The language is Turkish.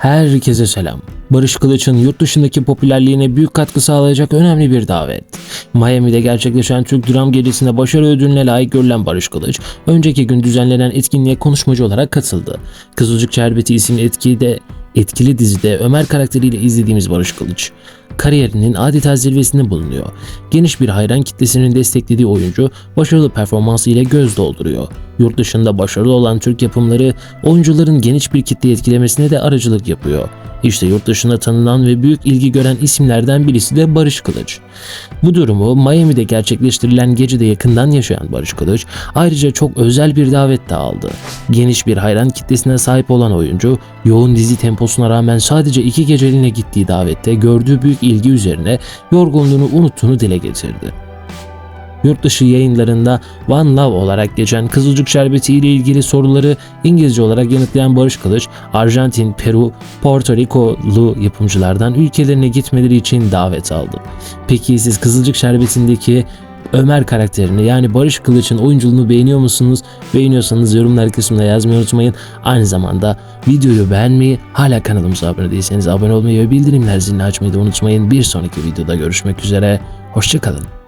Herkese selam. Barış Kılıç'ın yurt dışındaki popülerliğine büyük katkı sağlayacak önemli bir davet. Miami'de gerçekleşen Türk Dram Gecesi'nde başarı ödülüne layık görülen Barış Kılıç, önceki gün düzenlenen etkinliğe konuşmacı olarak katıldı. Kızılcık Şerbeti isimli etkide, etkili dizide Ömer karakteriyle izlediğimiz Barış Kılıç, kariyerinin adeta zirvesinde bulunuyor. Geniş bir hayran kitlesinin desteklediği oyuncu başarılı performansı ile göz dolduruyor. Yurt dışında başarılı olan Türk yapımları oyuncuların geniş bir kitle etkilemesine de aracılık yapıyor. İşte yurt dışında tanınan ve büyük ilgi gören isimlerden birisi de Barış Kılıç. Bu durumu Miami'de gerçekleştirilen gecede yakından yaşayan Barış Kılıç ayrıca çok özel bir davet de aldı. Geniş bir hayran kitlesine sahip olan oyuncu yoğun dizi temposuna rağmen sadece iki geceliğine gittiği davette gördüğü büyük ilgi üzerine yorgunluğunu unuttuğunu dile getirdi. Yurt dışı yayınlarında One Love olarak geçen Kızılcık Şerbeti ile ilgili soruları İngilizce olarak yanıtlayan Barış Kılıç, Arjantin, Peru, Porto Riko'lu yapımcılardan ülkelerine gitmeleri için davet aldı. Peki siz Kızılcık Şerbeti'ndeki Ömer karakterini yani Barış Kılıç'ın oyunculuğunu beğeniyor musunuz? Beğeniyorsanız yorumlar kısmında yazmayı unutmayın. Aynı zamanda videoyu beğenmeyi, hala kanalımıza abone değilseniz abone olmayı ve bildirimler zilini açmayı da unutmayın. Bir sonraki videoda görüşmek üzere. Hoşçakalın.